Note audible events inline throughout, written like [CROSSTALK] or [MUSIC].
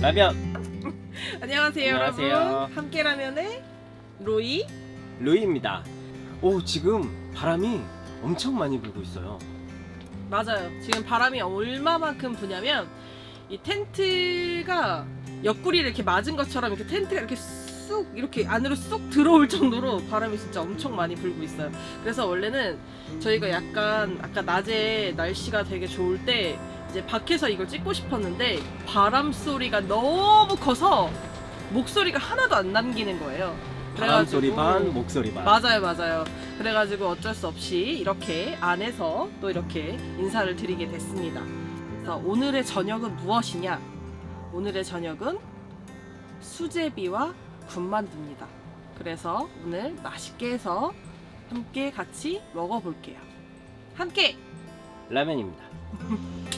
라면 [LAUGHS] 안녕하세요, 안녕하세요. 여러분. 함께 라면의 로이. 루이입니다. 오 지금 바람이 엄청 많이 불고 있어요. 맞아요. 지금 바람이 얼마만큼 부냐면 이 텐트가 옆구리를 이렇게 맞은 것처럼 이렇게 텐트가 이렇게 쑥 이렇게 안으로 쑥 들어올 정도로 바람이 진짜 엄청 많이 불고 있어요. 그래서 원래는 저희가 약간 아까 낮에 날씨가 되게 좋을 때 이제 밖에서 이걸 찍고 싶었는데 바람 소리가 너무 커서 목소리가 하나도 안 남기는 거예요. 바람 소리 반, 목소리 반. 맞아요, 맞아요. 그래가지고 어쩔 수 없이 이렇게 안에서 또 이렇게 인사를 드리게 됐습니다. 그래서 오늘의 저녁은 무엇이냐? 오늘의 저녁은 수제비와 군만두입니다. 그래서 오늘 맛있게 해서 함께 같이 먹어볼게요. 함께! 라면입니다. [LAUGHS]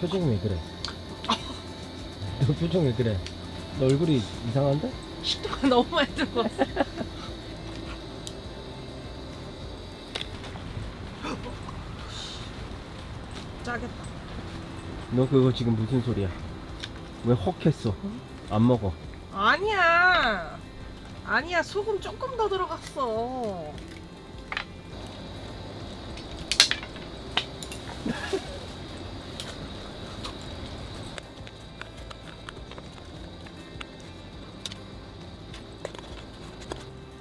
표정이 왜 그래? 너 표정 왜 그래? 너 얼굴이 이상한데? 식도가 [LAUGHS] 너무 많이 들어갔어. 짜겠다. 너 그거 지금 무슨 소리야? 왜 혹했어? 안 먹어. 아니야. 아니야. 소금 조금 더 들어갔어.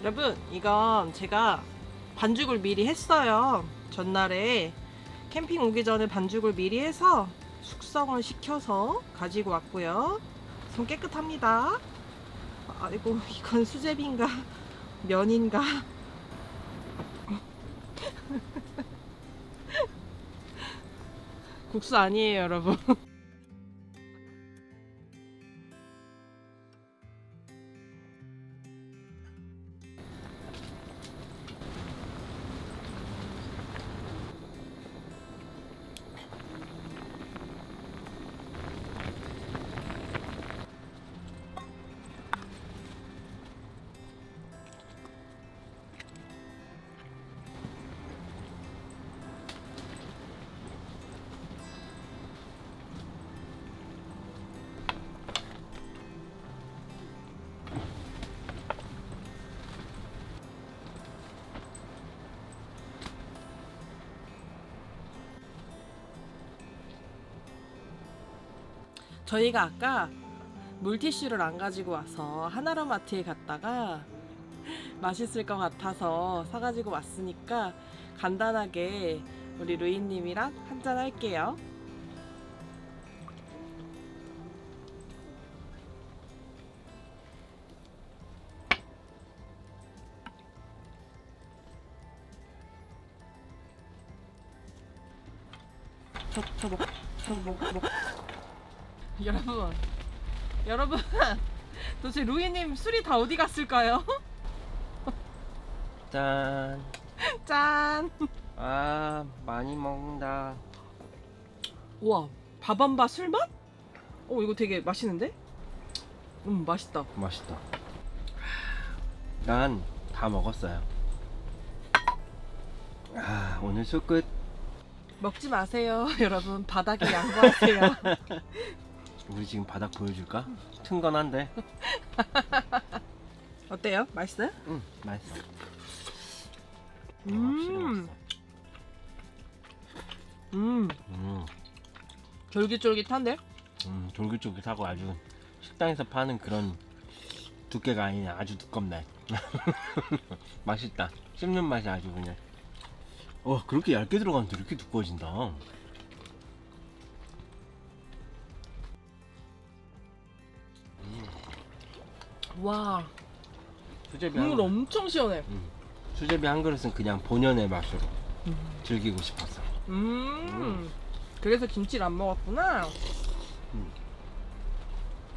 여러분, 이건 제가 반죽을 미리 했어요. 전날에 캠핑 오기 전에 반죽을 미리 해서 숙성을 시켜서 가지고 왔고요. 손 깨끗합니다. 아이고 이건 수제비인가 [LAUGHS] 면인가 [LAUGHS] 국수 아니에요 여러분 [LAUGHS] 저희가 아까 물티슈를 안 가지고 와서 하나로 마트에 갔다가 [LAUGHS] 맛있을 것 같아서 사가지고 왔으니까 간단하게 우리 루이님이랑 한잔 할게요. 저, 저, 뭐, 저, 뭐, 뭐. [LAUGHS] 여러분, 여러분, [LAUGHS] 도대체 루이님 술이 다 어디 갔을까요? [LAUGHS] 짠. 짠. 아 많이 먹는다. 우와, 밥안바 술 맛? 어 이거 되게 맛있는데? 음 맛있다. 맛있다. 난 다 먹었어요. 아 오늘 술 끝. 먹지 마세요, 여러분. 바닥에 양보하세요. 우리 지금 바닥 보여줄까? 튼 건 한데. [LAUGHS] 어때요? 맛있어요? 응 맛있어. 음, 음, 음, 쫄깃쫄깃한데? 음 졸깃졸깃하고 아주 식당에서 파는 그런 두께가 아니냐 아주 두껍네. [LAUGHS] 맛있다. 씹는 맛이 아주 그냥. 와 그렇게 얇게 들어가는데 이렇게 두꺼워진다. 와, 수제비 국물 한, 엄청 시원해. 수제비 한 그릇은 그냥 본연의 맛으로 음. 즐기고 싶었어. 음, 그래서 김치를 안 먹었구나.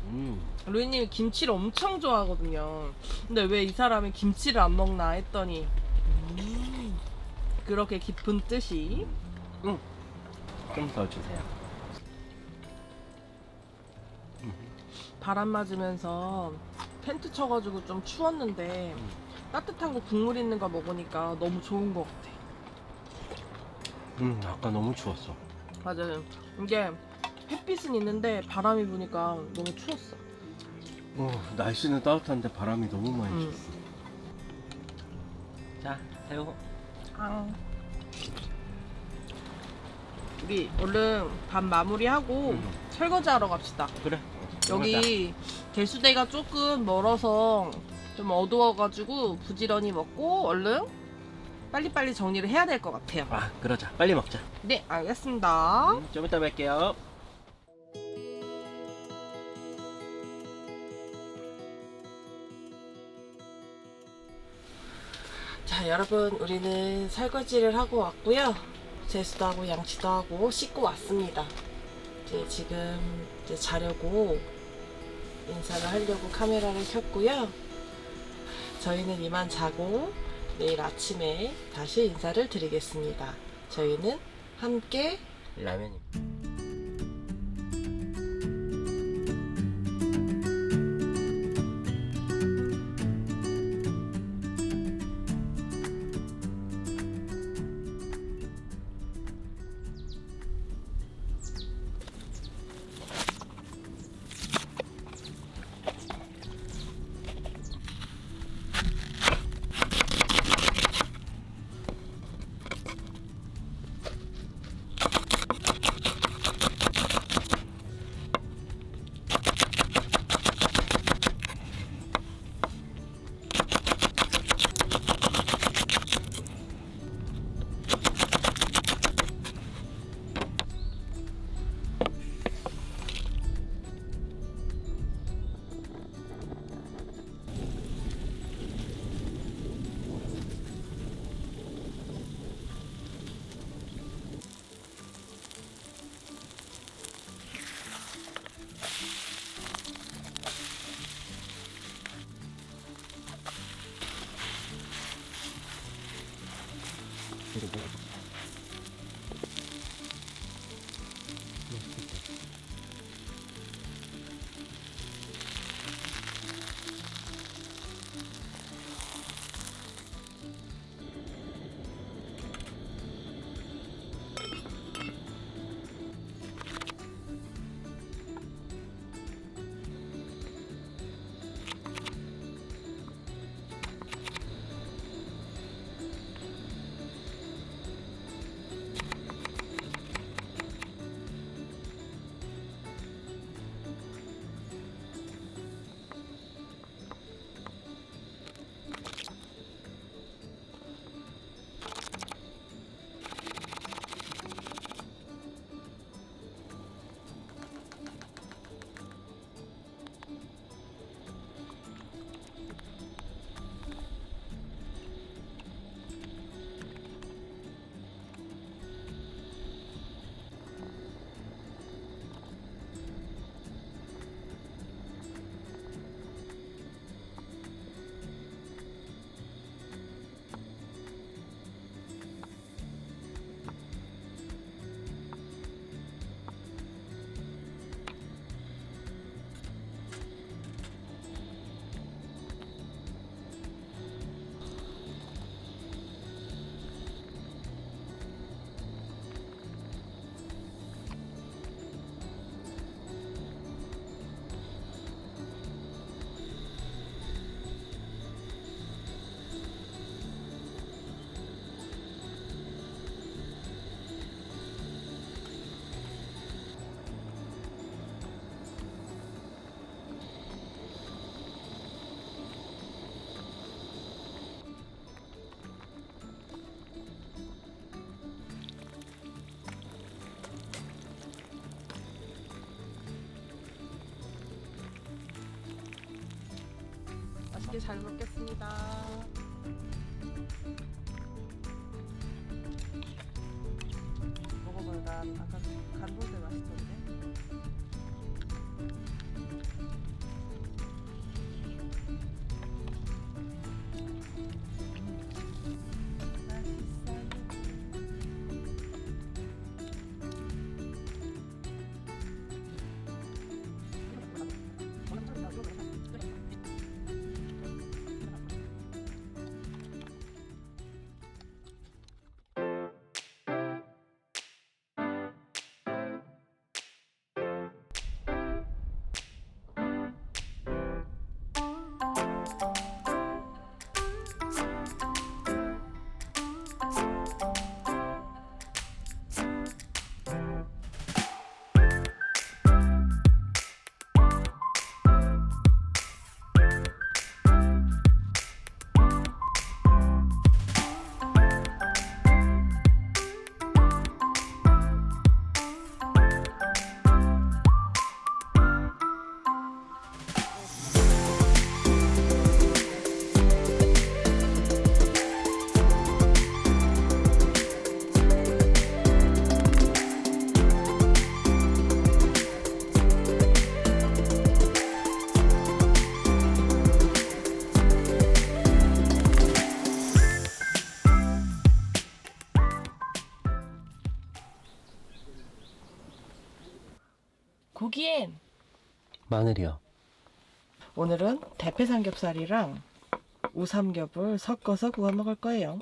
음. 루이님이 김치를 엄청 좋아하거든요. 근데 왜 이 사람이 김치를 안 먹나 했더니 음, 그렇게 깊은 뜻이 좀 더 주세요. 바람 맞으면서 텐트 쳐가지고 좀 추웠는데 음. 따뜻한 거 국물 있는 거 먹으니까 너무 좋은 것 같아. 음, 아까 너무 추웠어. 맞아요. 이게 햇빛은 있는데 바람이 부니까 너무 추웠어. 어, 날씨는 따뜻한데 바람이 너무 많이 음. 쳤어. 자, 새우. 아. 우리 얼른 밥 마무리하고 음. 설거지 하러 갑시다. 그래. 여기 개수대가 조금 멀어서 좀 어두워가지고 부지런히 먹고 얼른 빨리빨리 정리를 해야 될 것 같아요. 아, 그러자. 빨리 먹자. 네, 알겠습니다. 음, 좀 이따 뵐게요. 자, 여러분, 우리는 설거지를 하고 왔고요. 세수도 하고 양치도 하고 씻고 왔습니다. 이제 지금 이제 자려고 인사를 하려고 카메라를 켰고요. 저희는 이만 자고 내일 아침에 다시 인사를 드리겠습니다. 저희는 함께 라면이. 맛있게 잘 먹겠습니다. 고기엔 마늘이요. 오늘은 대패 삼겹살이랑 우삼겹을 섞어서 구워 먹을 거예요.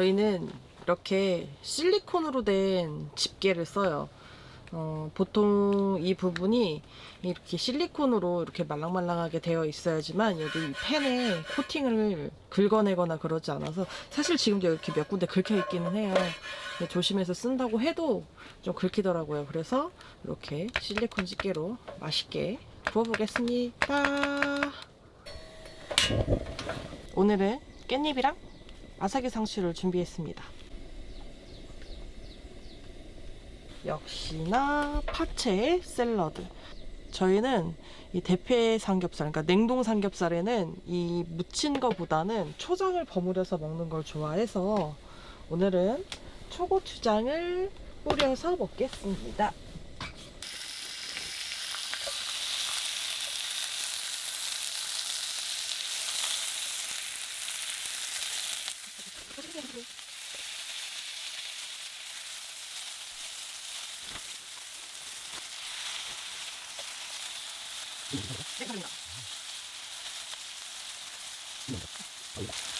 저희는 이렇게 실리콘으로 된 집게를 써요. 어, 보통 이 부분이 이렇게 실리콘으로 이렇게 말랑말랑하게 되어 있어야지만 여기 이 펜에 코팅을 긁어내거나 그러지 않아서 사실 지금도 이렇게 몇 군데 긁혀 있기는 해요. 조심해서 쓴다고 해도 좀 긁히더라고요. 그래서 이렇게 실리콘 집게로 맛있게 구워보겠습니다. 오늘은 깻잎이랑 아사기 상추를 준비했습니다. 역시나 파채 샐러드. 저희는 이 대패 삼겹살, 그러니까 냉동 삼겹살에는 이 무친 거보다는 초장을 버무려서 먹는 걸 좋아해서 오늘은 초고추장을 뿌려서 먹겠습니다. Hola.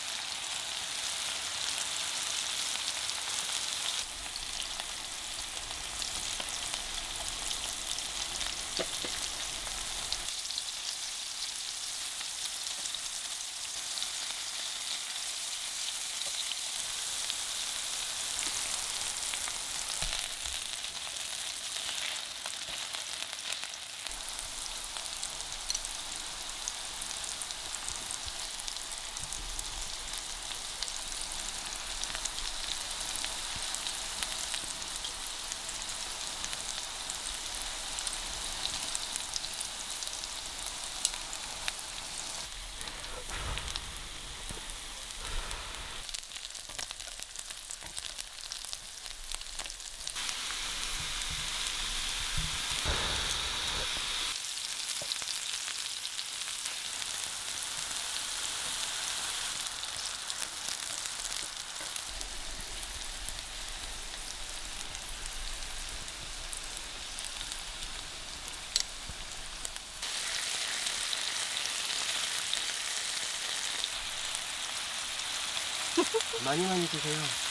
많이 많이 드세요.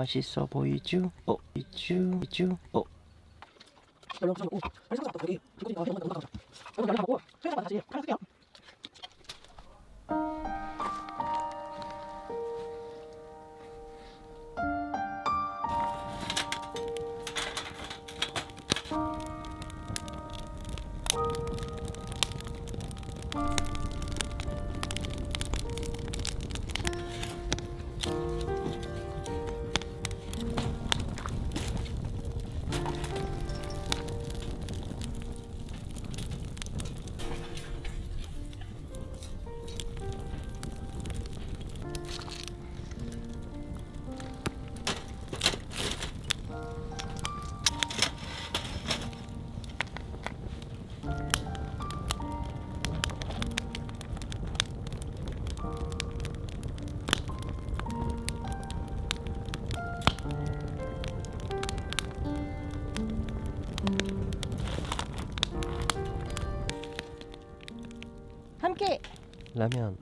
맛있어 보이쥬? 어, 이쥬, 이쥬, 어. 라면